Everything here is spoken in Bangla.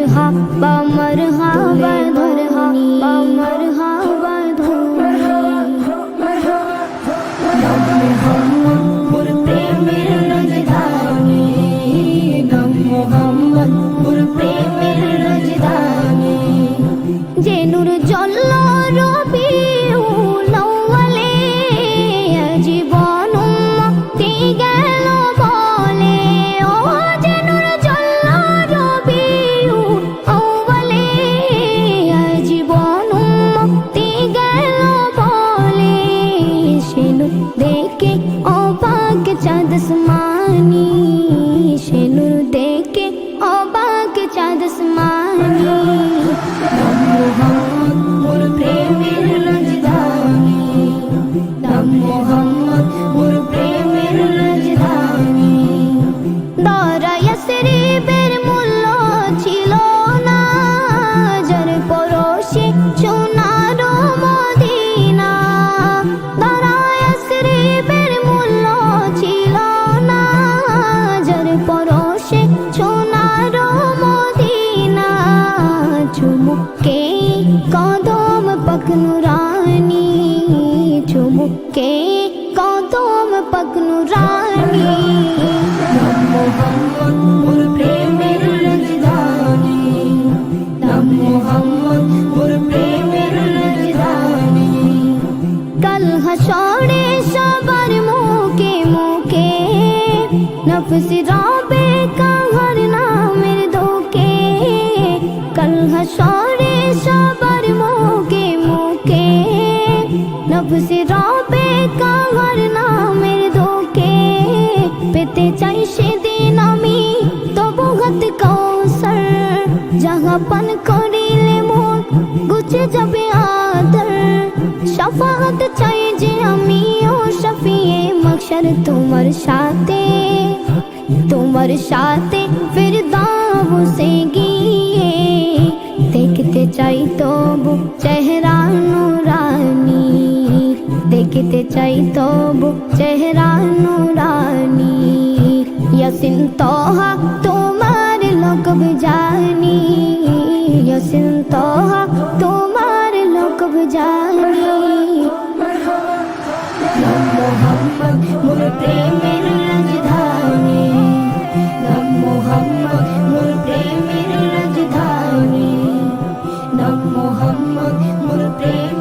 हब्बा मर অবাক চাঁদ আসমানি সেনু দেখে অবাক চাঁদসমানি প্রেমের রাজধানী মোহাম্মদ পরশে সোনার মদিনা, চুমুকে কদম পকনুরানি চুমুকে কদম পকনুরানি নাম মোহাম্মদ মোর প্রেমের রাজধানী। মোহাম্মদ মোর প্রেমের রাজধানী। কাল নফস রবে কাহার নামের ধোকে পেতে চাই সেদিন আমি তবু হাত কৌসর যাহা পান করিলে মোর গুছে যাবে আদর শফাত চাই যে আমি ও শফিয়ে মকসর তোমার সাথে তোমার সাথে ফির দাবু সে দেখতে চাই তবু চেহারা নুরানি। ইয়াসিন তো হক তোমার লকব জানি। ইয়াসিন তো হক তোমার লকব জানি। মোহাম্মদ মোর প্রেমের রাজধানী। নাম মোহাম্মদ মোর প্রেম